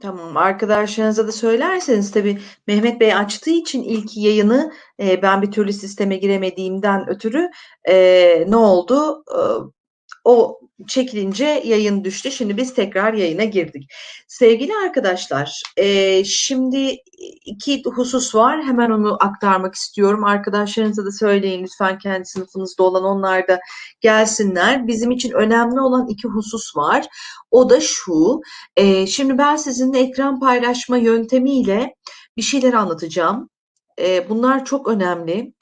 Tamam, arkadaşlarınıza da söylerseniz tabii Mehmet Bey açtığı için ilk yayını, eee, ben bir türlü sisteme giremediğimden ötürü, eee, ne oldu? Iıı, o çekilince yayın düştü. Şimdi biz tekrar yayına girdik. Sevgili arkadaşlar, eee, şimdi iki husus var. Hemen onu aktarmak istiyorum. Arkadaşlarınıza da söyleyin lütfen kendi sınıfınızda olan onlar da gelsinler. Bizim için önemli olan iki husus var. O da şu, eee, şimdi ben sizinle ekran paylaşma yöntemiyle bir şeyler anlatacağım. Eee, bunlar çok önemli.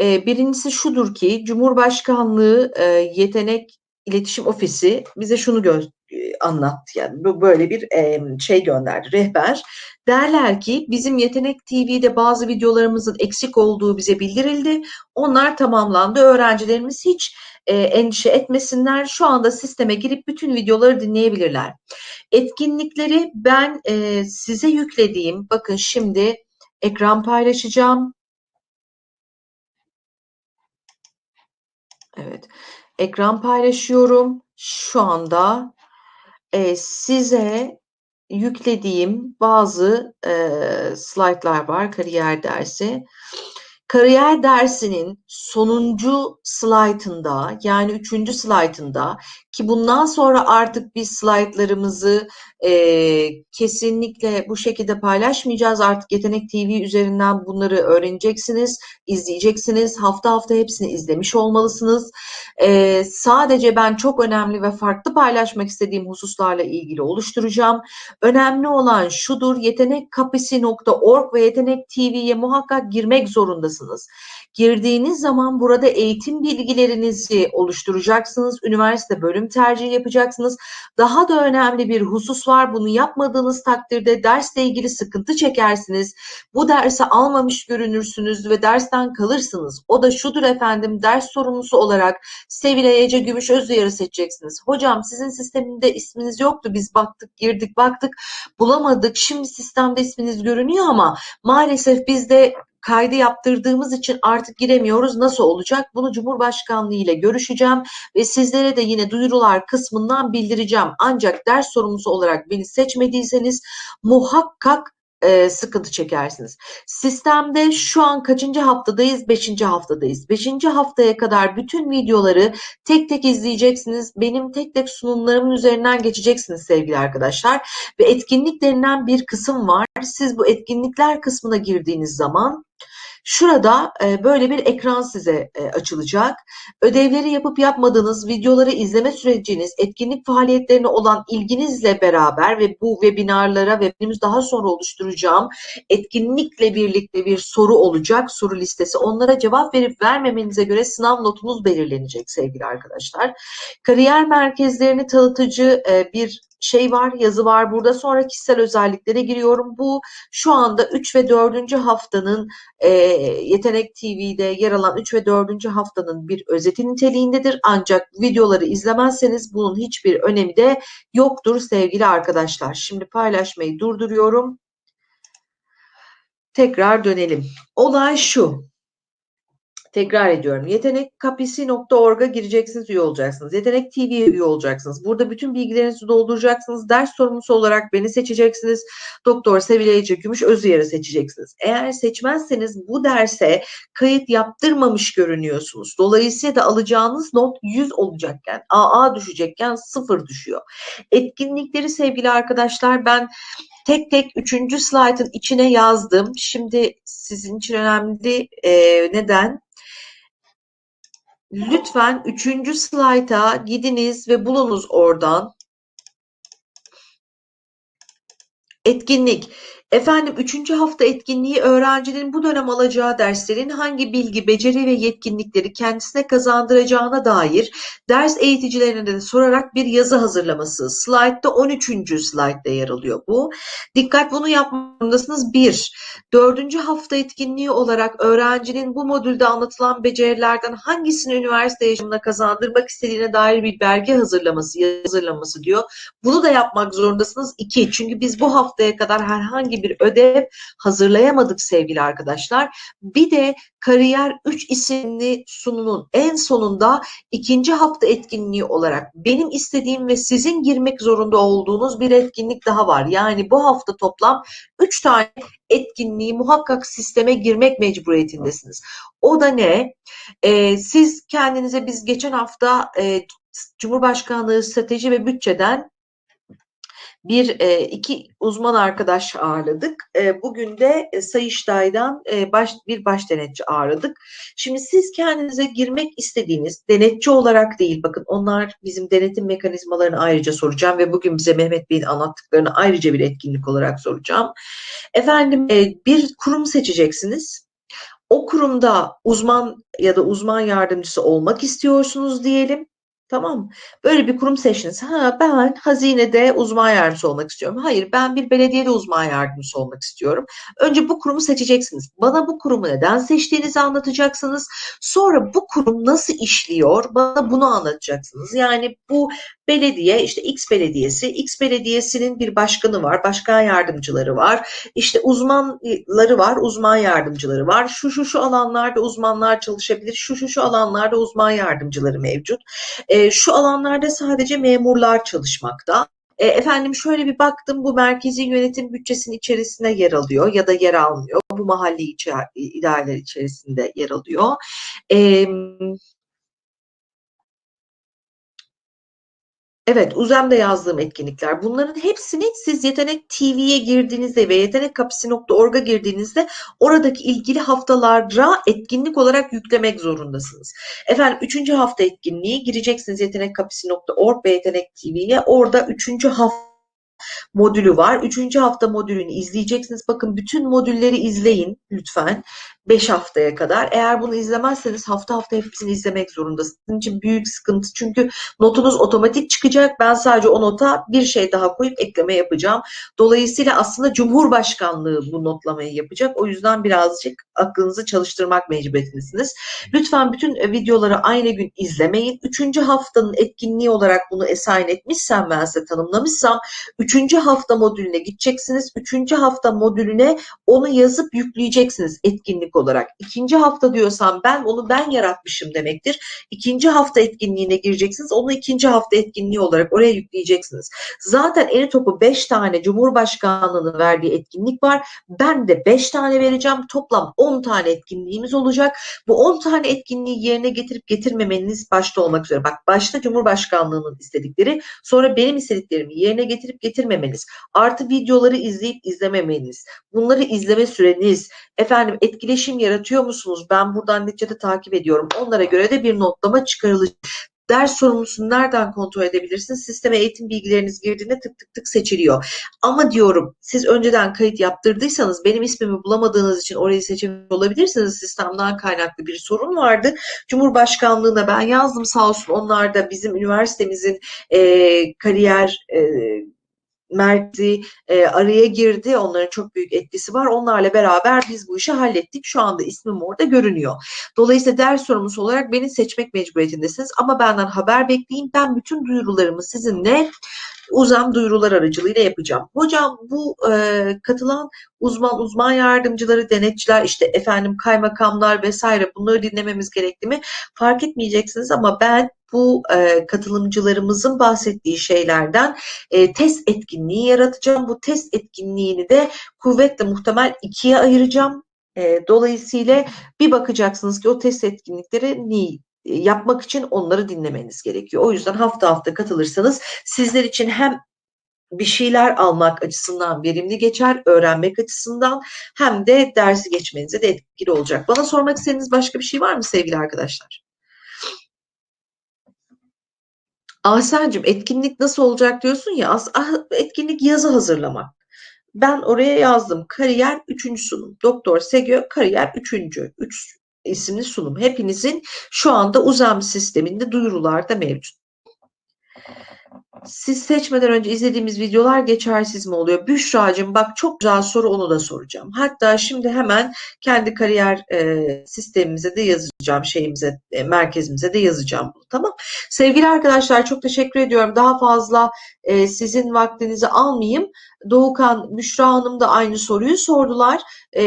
Eee, birincisi şudur ki Cumhurbaşkanlığı, eee, Yetenek İletişim Ofisi bize şunu gö anlattı yani bu böyle bir, şey gönderdi, rehber. Derler ki bizim Yetenek TV'de bazı videolarımızın eksik olduğu bize bildirildi. Onlar tamamlandı. Öğrencilerimiz hiç, endişe etmesinler. Şu anda sisteme girip bütün videoları dinleyebilirler. Etkinlikleri ben, size yüklediğim, bakın şimdi ekran paylaşacağım. Evet, ekran paylaşıyorum. Şu anda, eee, size yüklediğim bazı, eee, slaytlar var, kariyer dersi. Kariyer dersinin sonuncu slaytında yani 3. slaytında ki bundan sonra artık biz slaytlarımızı, eee, kesinlikle bu şekilde paylaşmayacağız. Artık Yetenek TV üzerinden bunları öğreneceksiniz, izleyeceksiniz. Hafta hafta hepsini izlemiş olmalısınız. Eee, sadece ben çok önemli ve farklı paylaşmak istediğim hususlarla ilgili oluşturacağım. Önemli olan şudur, yetenekkapısı.org ve Yetenek TV'ye muhakkak girmek zorundasınız. Girdiğiniz zaman burada eğitim bilgilerinizi oluşturacaksınız. Üniversite bölüm tercihi yapacaksınız. Daha da önemli bir husus var. Bunu yapmadığınız takdirde dersle ilgili sıkıntı çekersiniz. Bu dersi almamış görünürsünüz ve dersten kalırsınız. O da şudur efendim, ders sorumlusu olarak Sevilay Ece Gümüş Özduyar'ı seçeceksiniz. Hocam sizin sisteminde isminiz yoktu. Biz baktık, girdik, baktık, bulamadık. Şimdi sistemde isminiz görünüyor ama maalesef biz de kaydı yaptırdığımız için artık giremiyoruz. Nasıl olacak? Bunu Cumhurbaşkanlığı ile görüşeceğim ve sizlere de yine duyurular kısmından bildireceğim. Ancak ders sorumlusu olarak beni seçmediyseniz muhakkak eee, sıkıntı çekersiniz. Sistemde şu an kaçıncı haftadayız? Beşinci haftadayız. Beşinci haftaya kadar bütün videoları tek tek izleyeceksiniz. Benim tek tek sunumlarımın üzerinden geçeceksiniz sevgili arkadaşlar. Ve etkinlik denilen bir kısım var. Siz bu etkinlikler kısmına girdiğiniz zaman Şurada e, böyle bir ekran size e, açılacak. Ödevleri yapıp yapmadığınız, videoları izleme süreciniz, etkinlik faaliyetlerine olan ilginizle beraber ve bu webinarlara ve benim daha sonra oluşturacağım etkinlikle birlikte bir soru olacak, soru listesi. Onlara cevap verip vermemenize göre sınav notunuz belirlenecek sevgili arkadaşlar. Kariyer merkezlerini tanıtıcı e, bir şey var, yazı var burada. Sonra kişisel özelliklere giriyorum. Bu şu anda 3 ve 4. haftanın e, Yetenek TV'de yer alan 3 ve 4. haftanın bir özeti niteliğindedir. Ancak videoları izlemezseniz bunun hiçbir önemi de yoktur sevgili arkadaşlar. Şimdi paylaşmayı durduruyorum. Tekrar dönelim. Olay şu. Tekrar ediyorum. Yetenekkapisi.org'a gireceksiniz, üye olacaksınız. Yetenek TV'ye üye olacaksınız. Burada bütün bilgilerinizi dolduracaksınız. Ders sorumlusu olarak beni seçeceksiniz. Doktor Sevilay Gümüş Özüyer'i seçeceksiniz. Eğer seçmezseniz bu derse kayıt yaptırmamış görünüyorsunuz. Dolayısıyla da alacağınız not 100 olacakken, AA düşecekken 0 düşüyor. Etkinlikleri sevgili arkadaşlar ben tek tek üçüncü slaytın içine yazdım. Şimdi sizin için önemli. E, neden? Lütfen üçüncü slayta gidiniz ve bulunuz oradan. Etkinlik. Efendim üçüncü hafta etkinliği öğrencinin bu dönem alacağı derslerin hangi bilgi, beceri ve yetkinlikleri kendisine kazandıracağına dair ders eğiticilerine de sorarak bir yazı hazırlaması. Slide'da 13. slide'da yer alıyor bu. Dikkat bunu yapmalısınız. Bir, dördüncü hafta etkinliği olarak öğrencinin bu modülde anlatılan becerilerden hangisini üniversite yaşamına kazandırmak istediğine dair bir belge hazırlaması, hazırlaması diyor. Bunu da yapmak zorundasınız. İki, çünkü biz bu haftaya kadar herhangi herhangi bir ödev hazırlayamadık sevgili arkadaşlar. Bir de Kariyer 3 isimli sunumun en sonunda ikinci hafta etkinliği olarak benim istediğim ve sizin girmek zorunda olduğunuz bir etkinlik daha var. Yani bu hafta toplam 3 tane etkinliği muhakkak sisteme girmek mecburiyetindesiniz. O da ne? Ee, siz kendinize biz geçen hafta e, Cumhurbaşkanlığı Strateji ve Bütçe'den bir e, iki uzman arkadaş ağırladık. E, bugün de e, Sayıştay'dan e, baş, bir baş denetçi ağırladık. Şimdi siz kendinize girmek istediğiniz denetçi olarak değil bakın onlar bizim denetim mekanizmalarını ayrıca soracağım ve bugün bize Mehmet Bey'in anlattıklarını ayrıca bir etkinlik olarak soracağım. Efendim e, bir kurum seçeceksiniz. O kurumda uzman ya da uzman yardımcısı olmak istiyorsunuz diyelim Tamam Böyle bir kurum seçtiniz. Ha ben hazinede uzman yardımcısı olmak istiyorum. Hayır ben bir belediyede uzman yardımcısı olmak istiyorum. Önce bu kurumu seçeceksiniz. Bana bu kurumu neden seçtiğinizi anlatacaksınız. Sonra bu kurum nasıl işliyor bana bunu anlatacaksınız. Yani bu belediye işte X belediyesi, X belediyesinin bir başkanı var, başkan yardımcıları var, işte uzmanları var, uzman yardımcıları var. Şu şu şu alanlarda uzmanlar çalışabilir, şu şu şu alanlarda uzman yardımcıları mevcut. E, şu alanlarda sadece memurlar çalışmakta. E, efendim şöyle bir baktım bu merkezi yönetim bütçesinin içerisine yer alıyor ya da yer almıyor. Bu mahalli içi, idareler içerisinde yer alıyor. E, Evet, Uzem'de yazdığım etkinlikler. Bunların hepsini siz Yetenek TV'ye girdiğinizde ve yetenekkapısı.org'a girdiğinizde oradaki ilgili haftalara etkinlik olarak yüklemek zorundasınız. Efendim 3. hafta etkinliği gireceksiniz yetenekkapısı.org ve Yetenek TV'ye. Orada 3. hafta modülü var. Üçüncü hafta modülünü izleyeceksiniz. Bakın bütün modülleri izleyin lütfen. 5 haftaya kadar. Eğer bunu izlemezseniz hafta hafta hepsini izlemek zorundasınız. Sizin için büyük sıkıntı. Çünkü notunuz otomatik çıkacak. Ben sadece o nota bir şey daha koyup ekleme yapacağım. Dolayısıyla aslında Cumhurbaşkanlığı bu notlamayı yapacak. O yüzden birazcık aklınızı çalıştırmak mecburiyetindesiniz. Lütfen bütün videoları aynı gün izlemeyin. Üçüncü haftanın etkinliği olarak bunu esayin etmişsem ben size tanımlamışsam üçüncü hafta modülüne gideceksiniz. Üçüncü hafta modülüne onu yazıp yükleyeceksiniz etkinlik olarak. İkinci hafta diyorsam ben onu ben yaratmışım demektir. İkinci hafta etkinliğine gireceksiniz. Onu ikinci hafta etkinliği olarak oraya yükleyeceksiniz. Zaten eni topu 5 tane Cumhurbaşkanlığı'nın verdiği etkinlik var. Ben de 5 tane vereceğim. Toplam 10 tane etkinliğimiz olacak. Bu 10 tane etkinliği yerine getirip getirmemeniz başta olmak üzere. Bak başta Cumhurbaşkanlığı'nın istedikleri sonra benim istediklerimi yerine getirip getirmemeniz. Artı videoları izleyip izlememeniz. Bunları izleme süreniz. Efendim etkileşim etkileşim yaratıyor musunuz? Ben buradan neticede takip ediyorum. Onlara göre de bir notlama çıkarılacak. Ders sorumlusunu nereden kontrol edebilirsiniz? Sisteme eğitim bilgileriniz girdiğinde tık tık tık seçiliyor. Ama diyorum siz önceden kayıt yaptırdıysanız benim ismimi bulamadığınız için orayı seçememiş olabilirsiniz. Sistemden kaynaklı bir sorun vardı. Cumhurbaşkanlığına ben yazdım sağ olsun onlar da bizim üniversitemizin e, kariyer e, merkezi e, araya girdi. Onların çok büyük etkisi var. Onlarla beraber biz bu işi hallettik. Şu anda ismim orada görünüyor. Dolayısıyla ders sorumlusu olarak beni seçmek mecburiyetindesiniz. Ama benden haber bekleyin. Ben bütün duyurularımı sizinle uzam duyurular aracılığıyla yapacağım. Hocam bu e, katılan uzman uzman yardımcıları, denetçiler, işte efendim kaymakamlar vesaire bunları dinlememiz gerekli mi? Fark etmeyeceksiniz ama ben bu e, katılımcılarımızın bahsettiği şeylerden e, test etkinliği yaratacağım. Bu test etkinliğini de kuvvetle muhtemel ikiye ayıracağım. E, dolayısıyla bir bakacaksınız ki o test etkinlikleri ne, yapmak için onları dinlemeniz gerekiyor. O yüzden hafta hafta katılırsanız sizler için hem bir şeyler almak açısından verimli geçer, öğrenmek açısından hem de dersi geçmenize de etkili olacak. Bana sormak istediğiniz başka bir şey var mı sevgili arkadaşlar? Ahsen'cim etkinlik nasıl olacak diyorsun ya ah, etkinlik yazı hazırlamak. Ben oraya yazdım kariyer 3. sunum. Doktor Segö kariyer 3. 3 isimli sunum. Hepinizin şu anda uzam sisteminde duyurularda mevcut. Siz seçmeden önce izlediğimiz videolar geçersiz mi oluyor? Büşra'cığım bak çok güzel soru onu da soracağım. Hatta şimdi hemen kendi kariyer e, sistemimize de yazacağım, şeyimize, e, merkezimize de yazacağım bunu tamam. Sevgili arkadaşlar çok teşekkür ediyorum. Daha fazla e, sizin vaktinizi almayayım. Doğukan, Büşra Hanım da aynı soruyu sordular. E,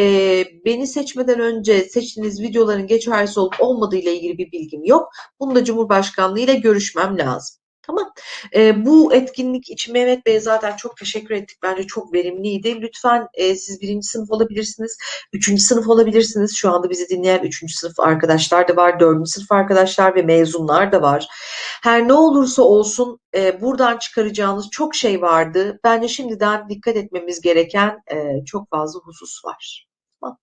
beni seçmeden önce seçtiğiniz videoların geçersiz olup olmadığı ile ilgili bir bilgim yok. Bunu da Cumhurbaşkanlığı ile görüşmem lazım. Tamam. E, bu etkinlik için Mehmet Bey'e zaten çok teşekkür ettik. Bence çok verimliydi. Lütfen e, siz birinci sınıf olabilirsiniz. Üçüncü sınıf olabilirsiniz. Şu anda bizi dinleyen üçüncü sınıf arkadaşlar da var. Dördüncü sınıf arkadaşlar ve mezunlar da var. Her ne olursa olsun e, buradan çıkaracağınız çok şey vardı. Bence şimdiden dikkat etmemiz gereken e, çok fazla husus var. Tamam.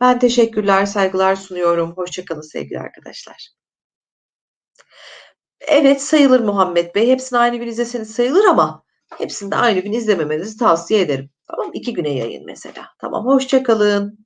Ben teşekkürler, saygılar sunuyorum. Hoşçakalın sevgili arkadaşlar. Evet sayılır Muhammed Bey. Hepsini aynı gün izleseniz sayılır ama hepsini de aynı gün izlememenizi tavsiye ederim. Tamam iki güne yayın mesela. Tamam hoşçakalın.